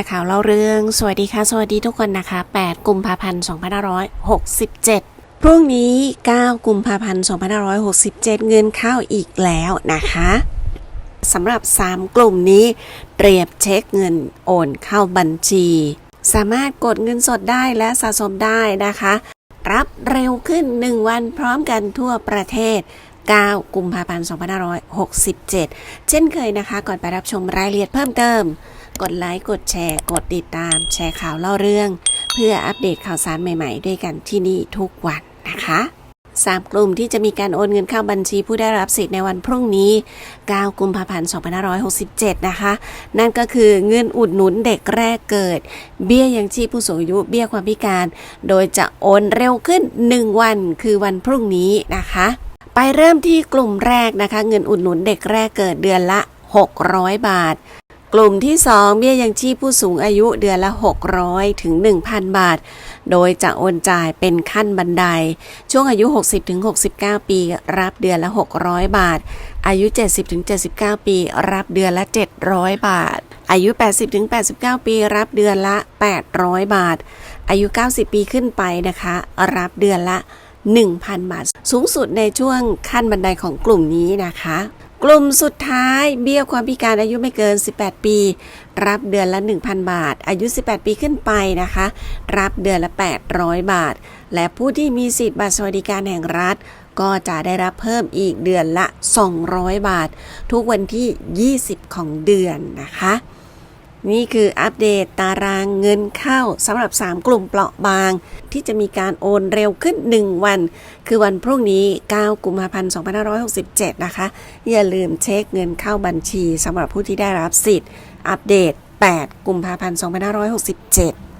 ร์ข่าวเล่าเรื่อง สวัสดีค่ะ สวัสดีทุกคนนะคะ 8 กุมภาพันธ์ 2567 พรุ่งนี้ 9 กุมภาพันธ์ 2567 เงินเข้าอีกแล้วนะคะสำหรับ 3 กลุ่มนี้ เตรียมเช็คเงินโอนเข้าบัญชี สามารถกดเงินสดได้และสะสมได้นะคะ รับเร็วขึ้น 1 วันพร้อมกันทั่วประเทศ9 กุมภาพันธ์ 2567 เช่นเคยนะคะ ก่อนไปรับชมรายละเอียดเพิ่มเติม กดไลค์ กดแชร์ กดติดตาม แชร์ข่าวเล่าเรื่อง เพื่ออัปเดตข่าวสารใหม่ๆ ด้วยกันที่นี่ทุกวันนะคะสามกลุ่มที่จะมีการโอนเงินเข้าบัญชีผู้ได้รับสิทธิ์ในวันพรุ่งนี้ 9 กุมภาพันธ์ 2567 นะคะ นั่นก็คือเงินอุดหนุนเด็กแรกเกิด เบี้ยยังชีพผู้สูงอายุ เบี้ยความพิการ โดยจะโอนเร็วขึ้น 1 วันคือวันพรุ่งนี้นะคะ ไปเริ่มที่กลุ่มแรกนะคะ เงินอุดหนุนเด็กแรกเกิดเดือนละ 600 บาท กลุ่มที่ 2 เบี้ยยังชีพผู้สูงอายุเดือนละ 600 ถึง 1,000 บาท โดยจะโอนจ่ายเป็นขั้นบันได ช่วงอายุ 60 ถึง 69 ปีรับเดือนละ 600 บาท อายุ 70 ถึง 79 ปี รับเดือนละ 700 บาท อายุ 80 ถึง 89 ปี รับเดือนละ 800 บาท อายุ 90 ปีขึ้นไปนะคะ รับเดือนละ 1,000 บาท สูงสุดในช่วงขั้นบันไดของกลุ่มนี้นะคะ กลุ่มสุดท้ายเบี้ยความพิการอายุไม่เกิน 18 ปี รับเดือนละ 1,000 บาท อายุ 18 ปีขึ้นไปนะคะ รับเดือนละ 800 บาท และผู้ที่มีสิทธิ์บัตรสวัสดิการแห่งรัฐ ก็จะได้รับเพิ่มอีกเดือนละ 200 บาท ทุกวันที่ 20 ของเดือนนะคะ นี่คืออัปเดตตารางเงินเข้าสำหรับ 3 กลุ่มเปราะบาง ที่จะมีการโอนเร็วขึ้น 1 วัน คือวันพรุ่งนี้ 9 กุมภาพันธ์ 2567 นะคะ อย่าลืมเช็คเงินเข้าบัญชีสำหรับผู้ที่ได้รับสิทธิ์ อัปเดต 8 กุมภาพันธ์ 2567